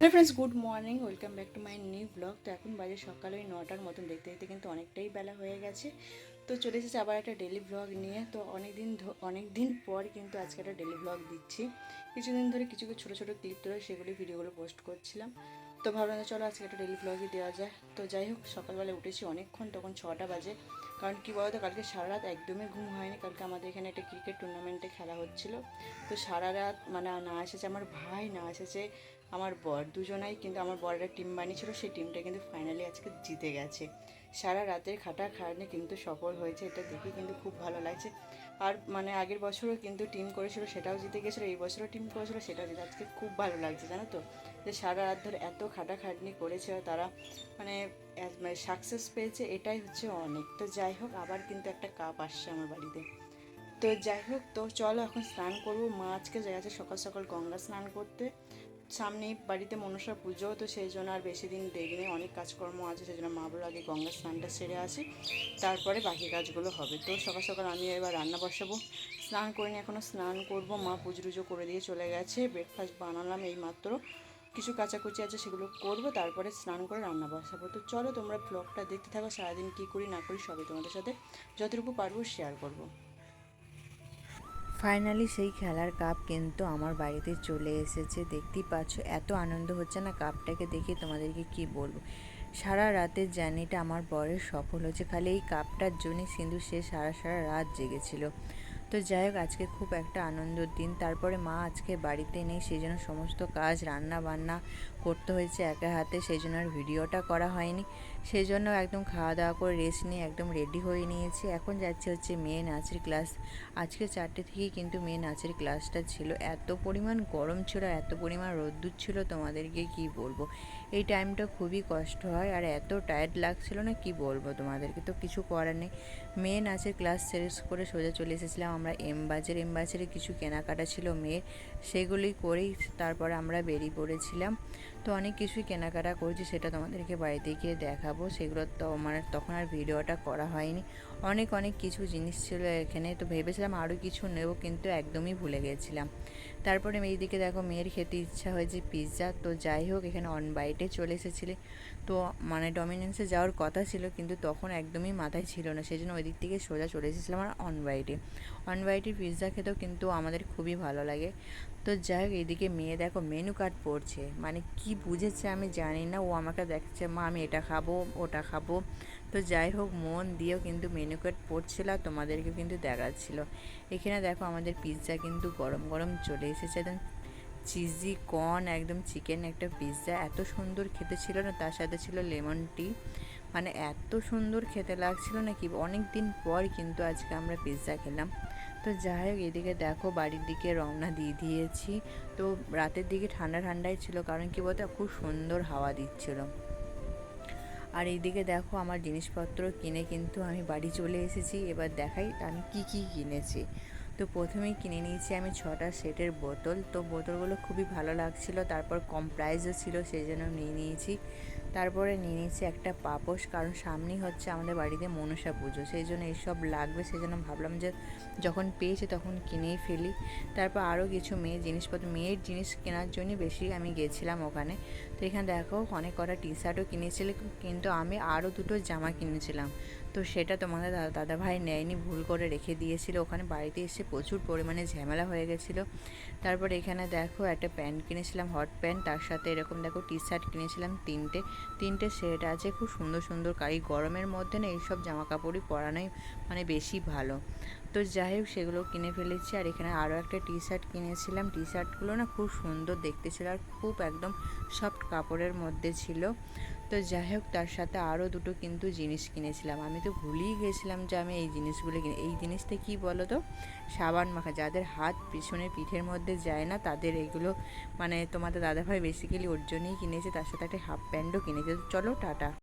Hello friends, good morning, welcome back to my new blog. তো এখন বাজে সকাল ওই নটার মতন, দেখতে দেখতে কিন্তু অনেকটাই বেলা হয়ে গেছে। তো চলে এসেছে আবার একটা ডেলি ব্লগ নিয়ে। তো অনেক দিন অনেক দিন পর কিন্তু আজকে একটা ডেলি ব্লগ দিচ্ছি। কিছুদিন ধরে কিছু কিছু ছোটো ছোটো ক্লিপ ধরে সেগুলি ভিডিওগুলো পোস্ট করছিলাম। তো ভাবলাম চলো আজকে একটা ডেলি ব্লগই দেওয়া যায় তো যাই হোক সকালবেলা উঠেছি অনেকক্ষণ, তখন ছটা বাজে। কারণ কী বলতো, কালকে সারা রাত একদমই ঘুম হয়নি। কালকে আমাদের এখানে একটা ক্রিকেট টুর্নামেন্টে খেলা হচ্ছিল। তো সারা রাত মানে না এসেছে আমার ভাই, না এসেছে আমার বর দুজনাই কিন্তু আমার বরের টিম বানিয়েছিল, সেই টিমটা কিন্তু ফাইনালি আজকে জিতে গেছে। সারা রাতের খাটা খাটনি কিন্তু সফল হয়েছে, এটা দেখে কিন্তু খুব ভালো লাগছে। আর মানে আগের বছরও কিন্তু টিম করেছিল, সেটাও জিতে গেছিল, এই বছরও টিম করেছিল, সেটাও জিতে আজকে খুব ভালো লাগছে, জানো তো? যে সারা রাত ধরে এত খাটাখাটনি করেছে তারা মানে মানে সাকসেস পেয়েছে, এটাই হচ্ছে অনেক। তো যাই হোক, আবার কিন্তু একটা কাপ আসছে আমার বাড়িতে। তো যাই হোক, তো চলো এখন স্নান করব। মা আজকে যাই আছে সকাল সকাল গঙ্গা স্নান করতে। সামনেই বাড়িতে মনসা পুজো, তো সেই জন্য আর বেশি দিন দেরি নেই। অনেক কাজকর্ম আছে, সেই জন্য মা বলো আগে গঙ্গা স্নানটা সেরে আসি, তারপরে বাকি কাজগুলো হবে। তো সকাল সকাল আমি এবার রান্না বসাবো। স্নান করিনি, এখনও স্নান করব। মা পুজো টুজো করে দিয়ে চলে গেছে। ব্রেকফাস্ট বানালাম এই মাত্র কিছু কাচাকুচি আছে, সেগুলো করব, তারপরে স্নান করে রান্না বসাবো। তো চলো তোমরা ব্লগটা দেখতে থাকো, সারাদিন কী করি না করি সবই তোমাদের সাথে যতটুকু পারব শেয়ার করব। ফাইনালি সেই খেলার কাপ কিন্তু আমার বাড়িতে চলে এসেছে। দেখতেই পাচ্ছ, এত আনন্দ হচ্ছে না কাপটাকে দেখে তোমাদেরকে কি বলব? সারা রাতের জার্নিটা আমার বরের সফল হচ্ছে খালি এই কাপটার জন্যই সিন্ধু সে সারা সারা রাত জেগেছিল। তো যাই হোক, আজকে খুব একটা আনন্দের দিন। তারপরে মা আজকে বাড়িতে নেই, সেই জন্য সমস্ত কাজ রান্না বান্না করতে হয়েছে একা হাতে। সেই জন্য আর ভিডিওটা করা হয়নি। সেই জন্য একদম খাওয়া দাওয়া করে রেস্ট নিয়ে একদম রেডি হয়ে নিয়েছি। এখন যাচ্ছে হচ্ছে মেয়ে নাচের ক্লাস আজকে চারটে থেকেই কিন্তু মেয়ে নাচের ক্লাসটা ছিল। এত পরিমাণ গরম ছিল, এত পরিমাণ রোদ্দুর ছিল, তোমাদেরকে কি বলব? এই টাইমটা খুবই কষ্ট হয় আর এত টায়ার্ড লাগছিল না, কি বলব তোমাদেরকে? তো কিছু করার নেই। মেয়ে নাচের ক্লাস শেষ করে সোজা চলে এসেছিলাম আমরা এম বাজার এম বাজারে কিছু কেনাকাটা ছিল মেয়ের। সেগুলি করেই তারপরে আমরা বেরিয়ে পড়েছিলাম। তো অনেক কিছুই কেনাকাটা করেছি, সেটা তোমাদেরকে বাড়িতে গিয়ে দেখাবো। সেগুলো তো মানে তখন আর ভিডিওটা করা হয়নি। অনেক অনেক কিছু জিনিস ছিল এখানে। তো ভেবেছিলাম আরও কিছু নেব, কিন্তু একদমই ভুলে গেছিলাম। তারপরে দিকে দেখো মেয়ের খেতে ইচ্ছা হয়েছে পিৎজা তো যাই হোক, এখানে অন বাইটে চলে এসেছিলে। তো মানে ডমিনেন্সে যাওয়ার কথা ছিল, কিন্তু তখন একদমই মাথায় ছিল না সেই জন্য ওই দিক থেকে সোজা চলে এসেছিলাম আর অন বাইটে অন বাইটের পিৎজা খেতেও কিন্তু আমাদের খুবই ভালো লাগে। তো যাই হোক এদিকে মেয়ে দেখো মেনু কার্ড পড়ছে। মানে কি বুঝেছে আমি জানি না, ও আমাকে দেখছে, মা, আমি এটা খাব, ওটা খাব। তো যাই হোক, মন দিয়েও কিন্তু মেনু কার্ড পড়ছিল আর তোমাদেরকে কিন্তু দেখাচ্ছিল। এখানে দেখো আমাদের পিৎজা কিন্তু গরম গরম চলে এসেছে। একদম চিজি কর্ন একদম চিকেন একটা পিৎজা এত সুন্দর খেতে ছিল না, তার সাথে ছিল লেমন টি মানে এত সুন্দর খেতে লাগছিল না কি, অনেক দিন পর কিন্তু আজকে আমরা পিৎজা খেলাম। তো যাই হোক, এদিকে দেখো বাড়ির দিকে রওনা দিয়ে দিয়েছি। তো রাতের দিকে ঠান্ডা ঠান্ডাই ছিল, কারণ কি বলতো, খুব সুন্দর হাওয়া দিচ্ছিল। আর এইদিকে দেখো আমার জিনিসপত্র কিনে কিন্তু আমি বাড়ি চলে এসেছি। এবার দেখাই আমি কি কি কিনেছি। তো প্রথমেই কিনে নিয়েছি আমি ছটা সেটের বোতল। তো বোতলগুলো খুবই ভালো লাগছিল, তারপর কম প্রাইসও ছিল সেই জন্য নিয়ে নিয়েছি। তারপরে নিয়ে নিয়েছি একটা পাপোশ, কারণ সামনেই হচ্ছে আমাদের বাড়িতে মনসা পুজো সেই জন্য এইসব লাগবে সেই জন্য ভাবলাম যে যখন পেয়েছি তখন কিনেই ফেলি। তারপর আরও কিছু মেয়ের জিনিসপত্র, মেয়ের জিনিস কেনার জন্যই বেশি আমি গেছিলাম ওখানে। তো এখানে দেখো অনেক কটা টি শার্টও কিনেছিল, কিন্তু আমি আরও দুটো জামা কিনেছিলাম। তো সেটা তোমাদের দাদা ভাই নেয়নি, ভুল করে রেখে দিয়েছিল। ওখানে বাড়িতে এসে প্রচুর পরিমাণে ঝামেলা হয়ে গেছিল। তারপর এখানে দেখো একটা প্যান্ট কিনেছিলাম, হট প্যান্ট। তার সাথে এরকম দেখো টি শার্ট কিনেছিলাম, তিনটে। তিনটে সেট আছে, খুব সুন্দর সুন্দর। কারি গরমের মধ্যে না এইসব জামা কাপড়ই পরানোই মানে বেশি ভালো। তো যাই হোক, সেগুলো কিনে ফেলেছি। আর এখানে আরও একটা টি শার্ট কিনেছিলাম। টি শার্টগুলো না খুব সুন্দর দেখতে ছিল আর খুব একদম সফট কাপড়ের মধ্যে ছিল। তো যাই হোক, তার সাথে আরও দুটো কিন্তু জিনিস কিনেছিলাম। আমি তো ভুলেই গেছিলাম যে আমি এই জিনিসগুলো কিনে এই জিনিসটা কী বলো তো সাবান মাখা। যাদের হাত পিছনে পিঠের মধ্যে যায় না, তাদের এগুলো মানে তোমাদের দাদাভাই বেসিক্যালি ওর জন্যই কিনেছে। তার সাথে একটা হাফ প্যান্টও কিনেছে। চলো, টাটা।